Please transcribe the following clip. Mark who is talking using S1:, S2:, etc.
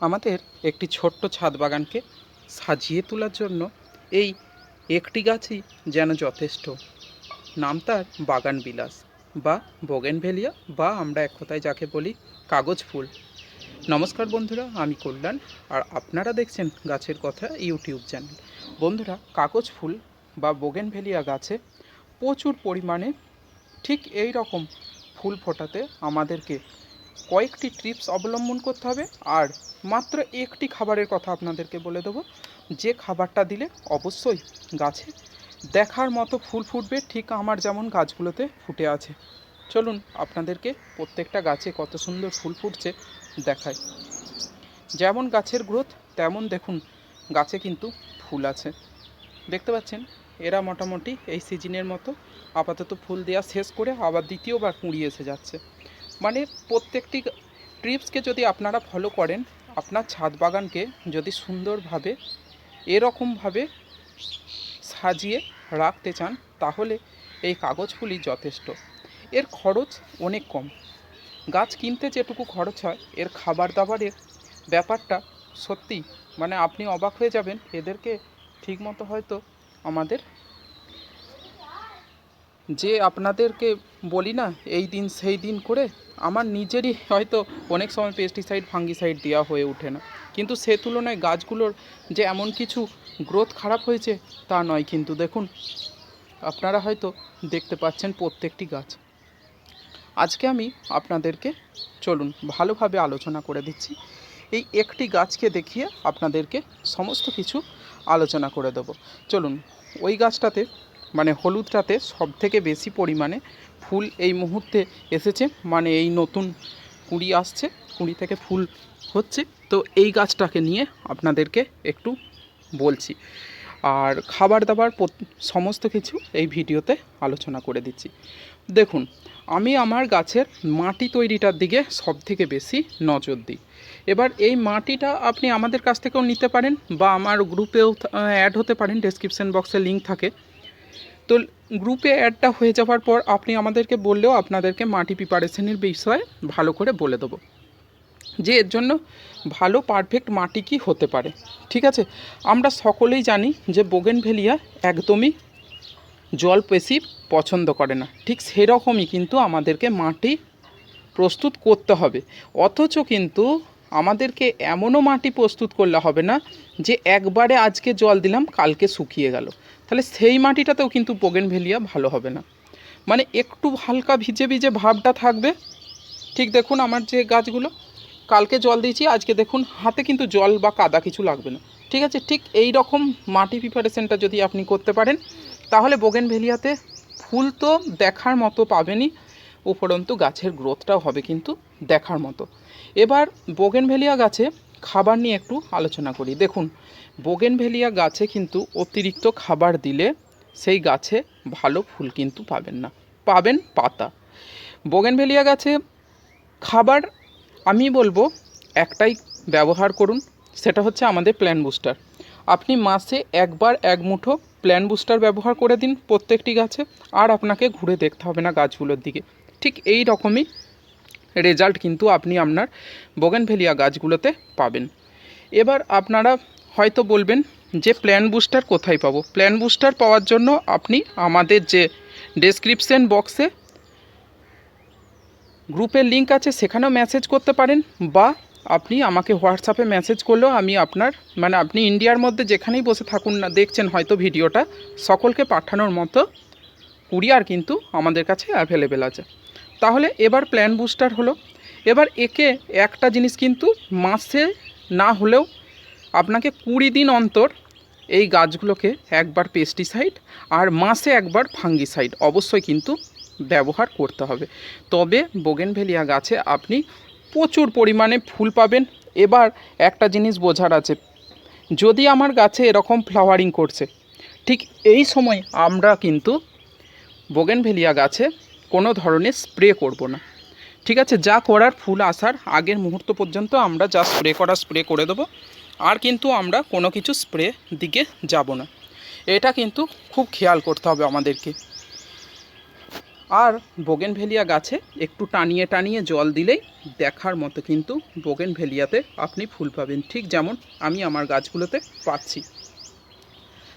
S1: আমাদের একটি ছোট্ট ছাদ বাগানকে সাজিয়ে তোলার জন্য এই একটি গাছই যেন যথেষ্ট। নাম তার বাগান বিলাস বা বোগেনভেলিয়া বা আমরা এক কথায় যাকে বলি কাগজ ফুল। নমস্কার বন্ধুরা, আমি কল্যাণ আর আপনারা দেখছেন গাছের কথা ইউটিউব চ্যানেল। বন্ধুরা, কাগজ ফুল বা বোগেনভেলিয়া গাছে প্রচুর পরিমাণে ঠিক এই রকম ফুল ফোটাতে আমাদেরকে কয়েকটি ট্রিপস অবলম্বন করতে হবে। আর মাত্র একটি খাবারের কথা আপনাদেরকে বলে দেবো। যে খাবারটা দিলে অবশ্যই গাছে দেখার মতো ফুল ফুটবে, ঠিক আমার যেমন গাছগুলোতে ফুটে আছে। চলুন আপনাদেরকে প্রত্যেকটা গাছে কত সুন্দর ফুল ফুটছে দেখায় যেমন গাছের গ্রোথ তেমন দেখুন গাছে কিন্তু ফুল আছে। দেখতে পাচ্ছেন, এরা মোটামুটি এই সিজনের মতো আপাতত ফুল দেওয়া শেষ করে আবার দ্বিতীয়বার কুঁড়ি এসে যাচ্ছে। মানে প্রত্যেকটি ট্রিপসকে যদি আপনারা ফলো করেন, আপনার ছাদ বাগানকে যদি সুন্দরভাবে, এরকমভাবে সাজিয়ে রাখতে চান, তাহলে এই কাগজ ফুলই যথেষ্ট। এর খরচ অনেক কম। গাছ কিনতে যেটুকু খরচ হয়, এর খাবার দাবারের ব্যাপারটা সত্যি মানে আপনি অবাক হয়ে যাবেন, এদেরকে ঠিকমতো হয়তো আমাদের যে আপনাদেরকে বলি না, এই দিন সেই দিন করে আমার নিজেরই হয়তো অনেক সময় পেস্টিসাইড ফাঙ্গিসাইড দেওয়া হয়ে ওঠে না। কিন্তু সে তুলনায় গাছগুলোর যে এমন কিছু গ্রোথ খারাপ হয়েছে, তা নয়। কিন্তু দেখুন, আপনারা হয়তো দেখতে পাচ্ছেন প্রত্যেকটি গাছ। আজকে আমি আপনাদেরকে, চলুন, ভালোভাবে আলোচনা করে দিচ্ছি। এই একটি গাছকে দেখিয়ে আপনাদেরকে সমস্ত কিছু আলোচনা করে দেবো। চলুন, ওই গাছটাতে মানে হলুদটাতে সব থেকে বেশি পরিমাণে ফুল এই মুহূর্তে এসেছে। মানে এই নতুন কুঁড়ি আসছে, কুঁড়ি থেকে ফুল হচ্ছে। তো এই গাছটাকে নিয়ে আপনাদেরকে একটু বলছি। আর খাবার দাবার সমস্ত কিছু এই ভিডিওতে আলোচনা করে দিচ্ছি। দেখুন, আমি আমার গাছের মাটি তৈরিটার দিকে সব থেকে বেশি নজর দিই। এবার এই মাটিটা আপনি আমাদের কাছ থেকেও নিতে পারেন বা আমার গ্রুপেও অ্যাড হতে পারেন। ডেসক্রিপশন বক্সে লিঙ্ক থাকে। তো গ্রুপে অ্যাডটা হয়ে যাওয়ার পর আপনি আমাদেরকে বললেও আপনাদেরকে মাটি প্রিপারেশনের বিষয়ে ভালো করে বলে দেবো। যে এর জন্য ভালো পারফেক্ট মাটি কি হতে পারে, ঠিক আছে? আমরা সকলেই জানি যে বোগেন বোগেনভেলিয়া একদমই জল বেশি পছন্দ করে না। ঠিক সেরকমই কিন্তু আমাদেরকে মাটি প্রস্তুত করতে হবে। অথচ কিন্তু আমাদেরকে এমনও মাটি প্রস্তুত করলে হবে না যে একবারে আজকে জল দিলাম, কালকে শুকিয়ে গেল। তাহলে সেই মাটিটাতেও কিন্তু বোগেনভেলিয়া ভালো হবে না। মানে একটু হালকা ভিজে ভিজে ভাবটা থাকবে। ঠিক দেখুন আমার যে গাছগুলো, কালকে জল দিয়েছি, আজকে দেখুন হাতে কিন্তু জল বা কাদা কিছু লাগবে না। ঠিক আছে, ঠিক এই রকম মাটি প্রিপারেশনটা যদি আপনি করতে পারেন, তাহলে বোগেনভেলিয়াতে ফুল তো দেখার মতো পাবেনই। উপরন্তু গাছের গ্রোথটাও হবে কিন্তু দেখার মতো। এবার বোগেনভেলিয়া গাছে খাবার নিয়ে একটু আলোচনা করি। দেখুন, বোগেনভেলিয়া গাছে কিন্তু অতিরিক্ত খাবার দিলে সেই গাছে ভালো ফুল কিন্তু পাবেন না। পাবেন পাতা। বোগেনভেলিয়া গাছে খাবার, আমি বলব একটাই ব্যবহার করুন, সেটা হচ্ছে আমাদের প্ল্যান বুস্টার। আপনি মাসে একবার এক মুঠো প্ল্যান বুস্টার ব্যবহার করে দিন প্রত্যেকটি গাছে, আর আপনাকে ঘুরে দেখতে হবে না গাছগুলোর দিকে। ঠিক এই রকমই রেজাল্ট কিন্তু আপনি আপনার বোগেনভেলিয়া গাছগুলোতে পাবেন। এবার আপনারা হয়তো বলবেন যে প্ল্যান বুস্টার কোথায় পাবো? প্ল্যান বুস্টার পাওয়ার জন্য আপনি আমাদের যে ডেসক্রিপশন বক্সে গ্রুপের লিঙ্ক আছে, সেখানেও মেসেজ করতে পারেন বা আপনি আমাকে হোয়াটসঅ্যাপে মেসেজ করলেও আমি আপনার মানে আপনি ইন্ডিয়ার মধ্যে যেখানেই বসে থাকুন না, দেখছেন হয়তো ভিডিওটা, সকলকে পাঠানোর মতো কুরিয়ার কিন্তু আমাদের কাছে অ্যাভেলেবেল আছে। এবার প্ল্যান বুস্টার হলো। এবার একে একটা জিনিস কিন্তু মাসে না হলেও আপনাকে কুড়ি দিন অন্তর এই গাছগুলোকে একবার পেস্টিসাইড আর মাসে একবার ফাঙ্গিসাইড অবশ্যই কিন্তু ব্যবহার করতে হবে। তবে বোগেনভেলিয়া গাছে আপনি প্রচুর পরিমাণে ফুল পাবেন। এবার একটা জিনিস বোঝার আছে, যদি আমার গাছে এরকম ফ্লাওয়ারিং করছে, ঠিক এই সময় আমরা কিন্তু বোগেনভেলিয়া গাছে কোনো ধরনের স্প্রে করব না। ঠিক আছে, যা করার ফুল আসার আগের মুহূর্ত পর্যন্ত আমরা যা স্প্রে করা স্প্রে করে দেবো, আর কিন্তু আমরা কোনো কিছু স্প্রে দিকে যাব না। এটা কিন্তু খুব খেয়াল করতে হবে আমাদেরকে। আর বোগেনভেলিয়া গাছে একটু টানিয়ে টানিয়ে জল দিলেই দেখার মতো কিন্তু বোগেনভেলিয়াতে আপনি ফুল পাবেন। ঠিক যেমন আমি আমার গাছগুলোতে পাচ্ছি।